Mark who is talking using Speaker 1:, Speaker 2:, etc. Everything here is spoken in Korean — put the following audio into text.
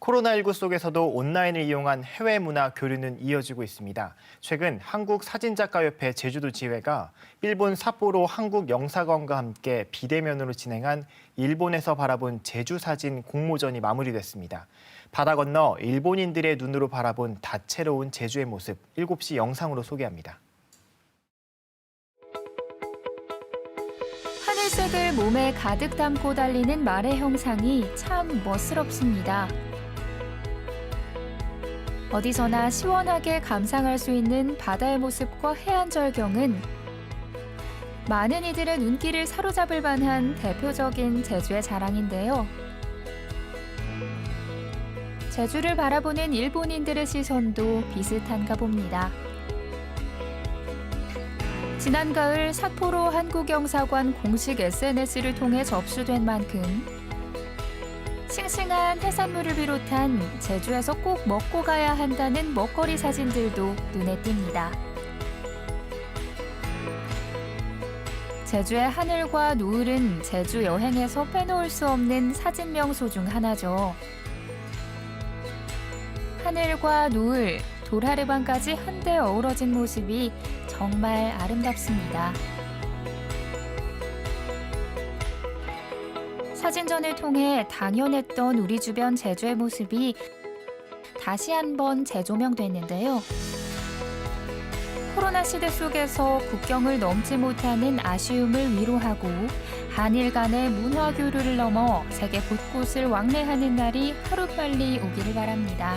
Speaker 1: 코로나19 속에서도 온라인을 이용한 해외 문화 교류는 이어지고 있습니다. 최근 한국 사진작가협회 제주도 지회가 일본 삿포로 한국 영사관과 함께 비대면으로 진행한 일본에서 바라본 제주 사진 공모전이 마무리됐습니다. 바다 건너 일본인들의 눈으로 바라본 다채로운 제주의 모습 7시 영상으로 소개합니다.
Speaker 2: 하늘색을 몸에 가득 담고 달리는 말의 형상이 참 멋스럽습니다. 어디서나 시원하게 감상할 수 있는 바다의 모습과 해안 절경은 많은 이들의 눈길을 사로잡을 만한 대표적인 제주의 자랑인데요. 제주를 바라보는 일본인들의 시선도 비슷한가 봅니다. 지난 가을 삿포로 한국영사관 공식 SNS를 통해 접수된 만큼 싱싱한 해산물을 비롯한 제주에서 꼭 먹고 가야 한다는 먹거리 사진들도 눈에 띕니다. 제주의 하늘과 노을은 제주 여행에서 빼놓을 수 없는 사진 명소 중 하나죠. 하늘과 노을, 도라르방까지 한데 어우러진 모습이 정말 아름답습니다. 사진전을 통해 당연했던 우리 주변 제주의 모습이 다시 한번 재조명됐는데요. 코로나 시대 속에서 국경을 넘지 못하는 아쉬움을 위로하고 한일 간의 문화 교류를 넘어 세계 곳곳을 왕래하는 날이 하루빨리 오기를 바랍니다.